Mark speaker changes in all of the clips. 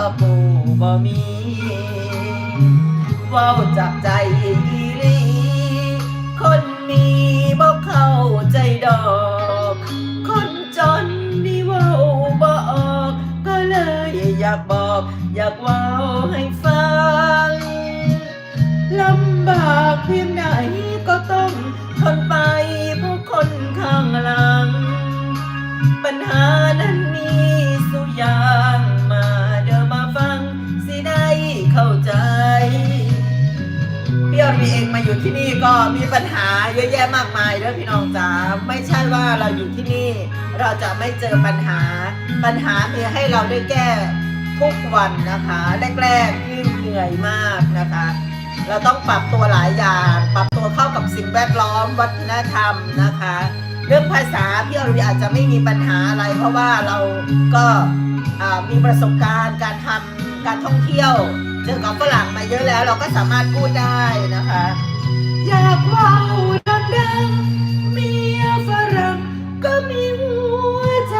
Speaker 1: ว่าปูบ่มีเว้าจับใจอีหลีคนมีบ่เข้าใจดอก คนจนนี่เว้าบ่ออก ก็เลยอยากบอก อยากเว้าให้ฟังลำบากเพียงไหนก็ต้องทนไปเพราะคนข้างหลัง พี่อรมีเองมาอยู่ที่นี่ก็มีปัญหาเยอะแยะมากมายเด้อพี่น้องจ๋าไม่ใช่ว่าเราอยู่ที่นี่ เราจะไม่เจอปัญหา ปัญหามีให้เราได้แก้ทุกวันนะคะแรกๆยิ่เหนื่อยมากนะคะ เราต้องปรับตัวหลายอย่าง ปรับตัวเข้ากับสิ่งแวดล้อมวัฒนธรรมนะคะ เรื่องภาษาพี่อรวีอาจจะไม่มีปัญหาอะไร เพราะว่าเราก็มีประสบการณ์การทำการท่องเที่ยวเจอกับฝ เยอะแล้วเราก็สามารถพูดได้นะคะ อยากเว่าดังๆเมียฝรั่งก็มีหัวใจ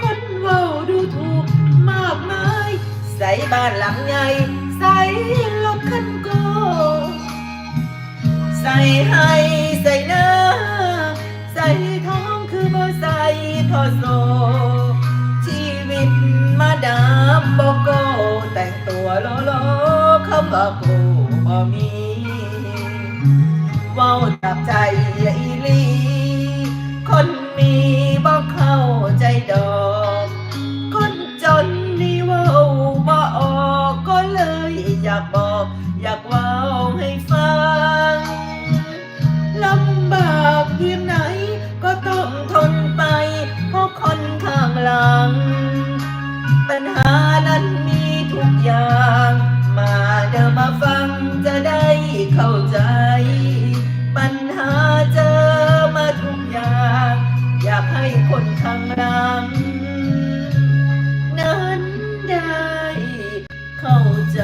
Speaker 1: คนเว่าดูถูกมากมาย ใส่บ้านหลังใหญ่ใส่รถคันโก ใส่ให้ใส่เนื้อใส่ท้องคือบ่ใส่ทอโซชีวิตมาดามบโก คำว่ากูบ่มีเว้าจับใจางหลังนั้นได้เข้าใจ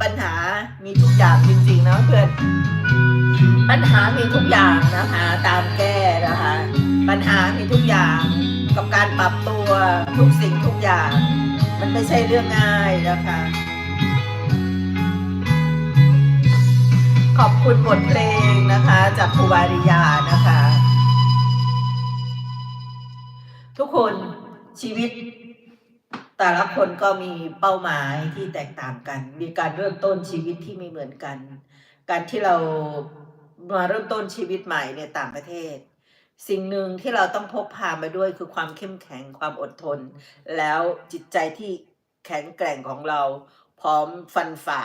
Speaker 1: ปัญหามีทุกอย่างจริงๆนะเพื่อน ปัญหามีทุกอย่างนะคะตามแก้นะคะ ปัญหามีทุกอย่างกับการปรับตัวทุกสิ่งทุกอย่าง มันไม่ใช่เรื่องง่ายนะคะขอบคุณบทเพลงนะคะ จากครูวาริยานะคะ คนชีวิต แต่ละคนก็มีเป้าหมายที่แตกต่างกัน มีการเริ่มต้นชีวิตที่ไม่เหมือนกัน การที่เรามาเริ่มต้นชีวิตใหม่ในต่างประเทศ สิ่งหนึ่งที่เราต้องพกพามาด้วยคือความเข้มแข็งความอดทน แล้วจิตใจที่แข็งแกร่งของเราพร้อมฟันฝ่า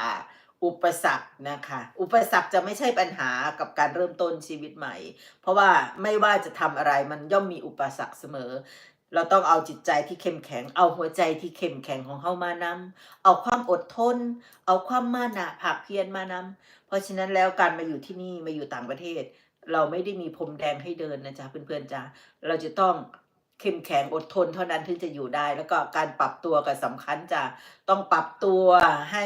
Speaker 1: อุปสรรคนะคะ อุปสรรคจะไม่ใช่ปัญหากับการเริ่มต้นชีวิตใหม่ เพราะว่าไม่ว่าจะทำอะไรมันย่อมมีอุปสรรคเสมอ เราต้องเอาจิตใจที่เข้มแข็ง เอาหัวใจที่เข้มแข็งของเข้ามานำเอาความอดทน เอาความมานะภาคเพียรมานำเพราะฉะนั้นแล้วการมาอยู่ที่นี่มาอยู่ต่างประเทศ เราไม่ได้มีพรมแดงให้เดินนะจ๊ะเพื่อนๆจ๊ะเราจะต้องเข้มแข็งอดทนเท่านั้นถึงจะอยู่ได้ แล้วก็การปรับตัวก็สำคัญจ้ะต้องปรับตัวให้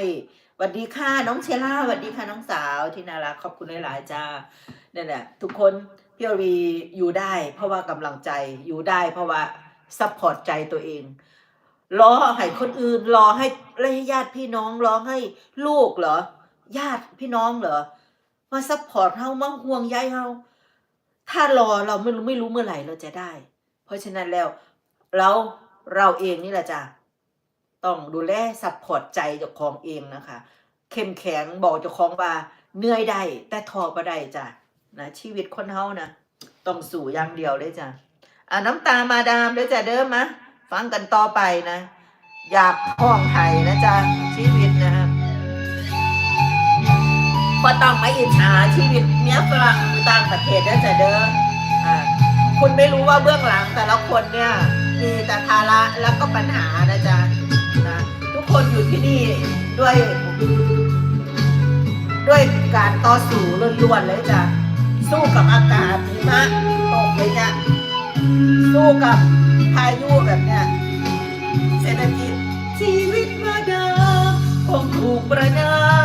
Speaker 1: วัสดีค่ะน้องเชล่าสวัสดีค่ะน้องสาวที่น่ารักขอบคุณหลายๆจ้าเนั่นแหละทุกคนพี่อวีอยู่ได้ เพราะว่ากำลังใจอยู่ได้ เพราะว่าซัพพอร์ตใจตัวเองรอให้คนอื่นรอให้ให้ญาติพี่น้องรอให้ลูกเหรอ ญาติพี่น้องเหรอมาซัพพอร์ตเฮามาห่วงใยเฮาถ้ารอเราไม่รู้ไม่รู้เมื่อไหร่เราจะได้ เพราะฉะนั้นแล้วเราเราเองนี่แหละจ้ะ ต้องดูแลซัพพอร์ตใจเจ้าของเองนะคะ เข้มแข็งบอกเจ้าของว่าเหนื่อยได้แต่ทอบ่ได้จ้ะนะชีวิตคนเฮานะต้องสู่อย่างเดียวเลยจ้ะอะน้ำตามาดามเด้อจ้ะเด้อมะฟังกันต่อไปนะ อยากห้องไทยนะจ๊ะชีวิตนะฮะพอต้องมาอิจฉาชีวิตเนี้ยฝรั่งต่างประเทศได้จะเด้ออ่าคุณไม่รู้ว่าเบื้องหลังแต่ละคนเนี่ยมีแต่ภาระแล้วก็ปัญหานะจ๊ะ คนอยู่ที่นี่ด้วย ด้วยการต่อสู้ล้วนๆเลยจ้ะสู้กับอากาศหิมะตกเลยเนี่ยสู้กับพายุแบบเนี้ยเศรษฐกิจชีวิตมาดาคงถูกประนาม